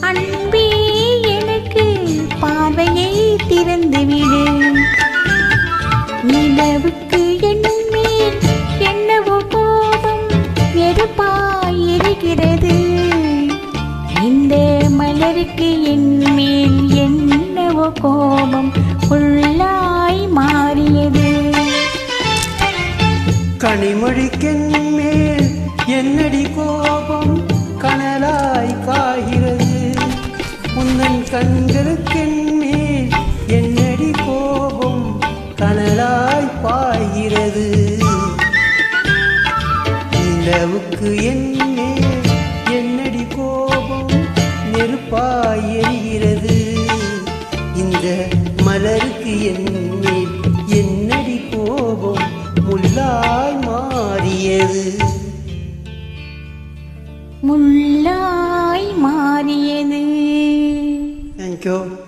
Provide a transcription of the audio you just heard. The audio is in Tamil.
அன்பே எனக்கு பார்வையை திறந்துவிடு. நிலவுக்கு என் என்னவோ கோபம் நெருப்பாய் இந்த மலருக்கு என்மேல் என்னவோ கோபம் உள்ளாய் மாறியது. கனிமொழிக்கென் மேல் என்னடி நிலவுக்கு என் மேல் என்னடி கோபம்? நெருப்பாய் எரிகிறது. இந்த மலருக்கு என் மேல் என்னடி கோபம்? முள்ளாய் மாறியது. முள்ளாய் மாறியது. தேங்க்யூ